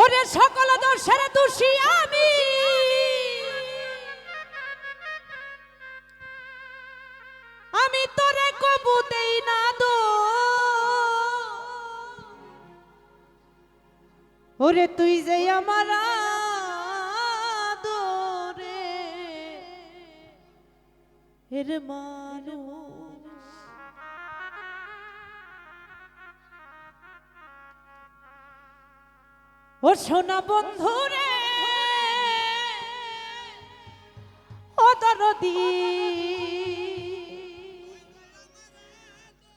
ওরে সকল দোষের দোষী আমি। আমি তোরে কবু দেই না দো ওরে তুই যে আমার দোরে এর মানুষ। ও সোনা বন্ধু রে ও দরদি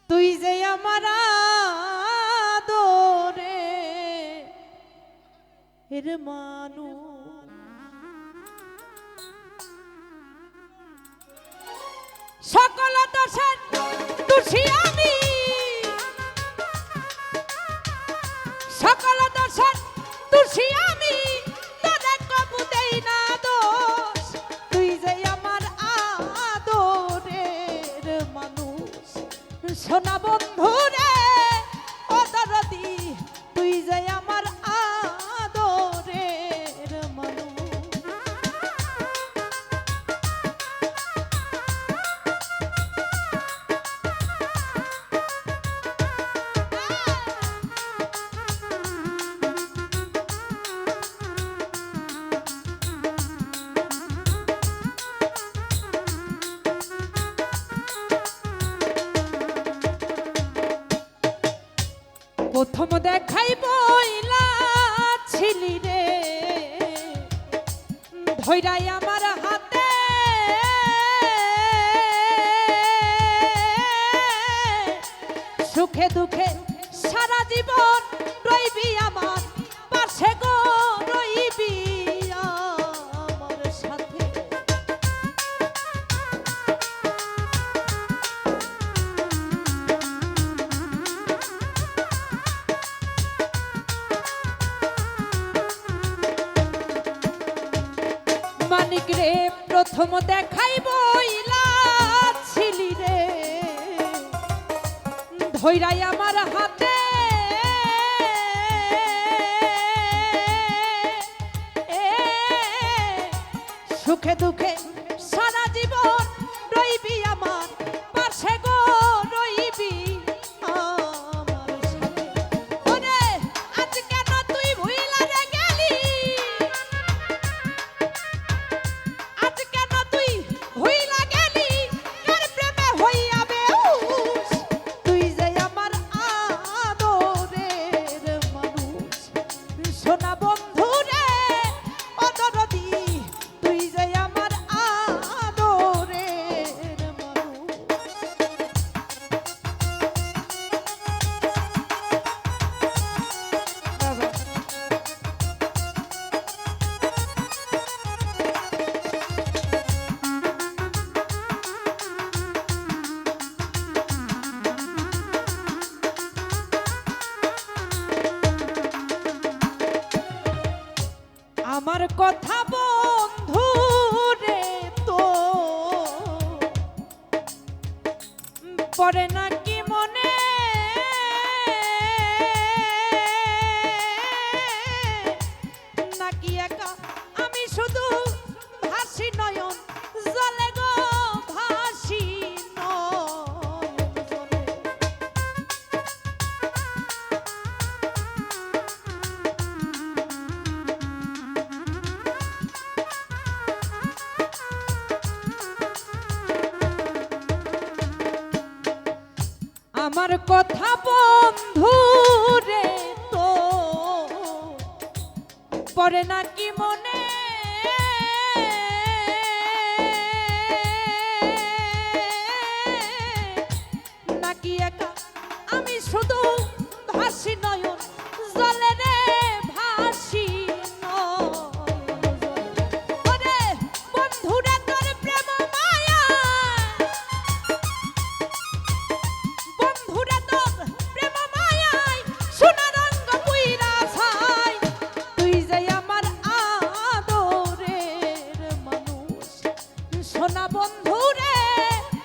তুই যে আমার দরে এর মানু সোনা বন্ধু দুঃখে সারা জীবন রইবি আমার পাশে গো, রইবি আমার সাথে। মানিক রে, প্রথম দেখাই বইলা ছিলি রে। ধৈরাই সুখে দুঃখে আমার কথা বন্ধু রে তো। পরে নাকি আমার কথা বন্ধু রে তো। পরে নাকি মনে সোনা বন্ধুরে অদরদি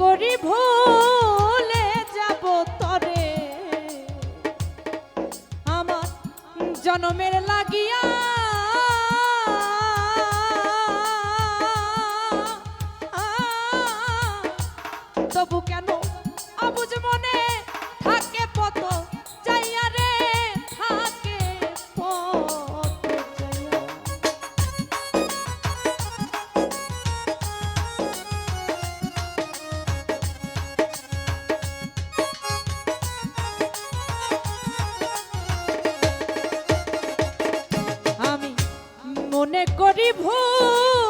করি ভুলে যাব তরে। আমার জনমের লাগিয়া মনে করি ভুল।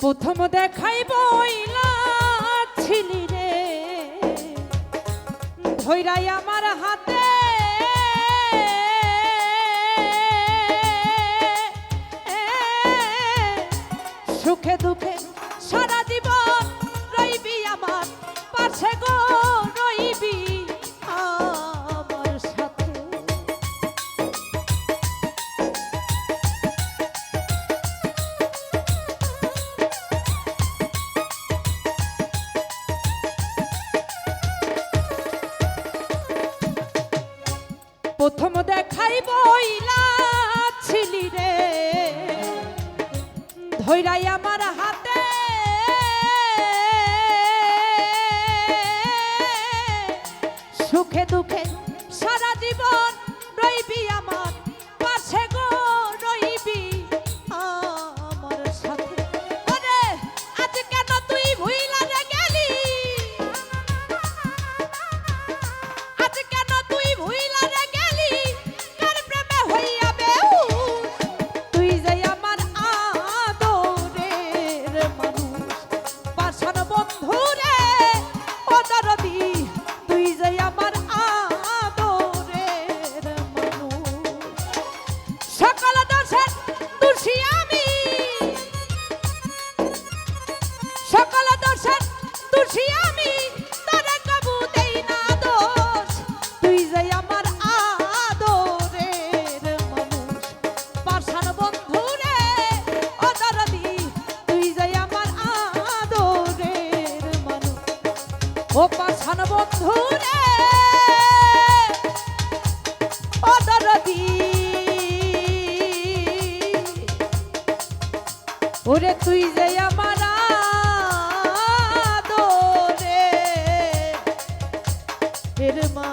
প্রথম দেখাই বইলা ছিলি রে। ধৈরাই আমার হাতে। সুখে দুঃখে প্রথম দেখাই বইলা ছিলি রে। ধৈরাই আমার হাতে। সুখে দুঃখে Marciano ওরে তুই যে আমার আদরে। এর মা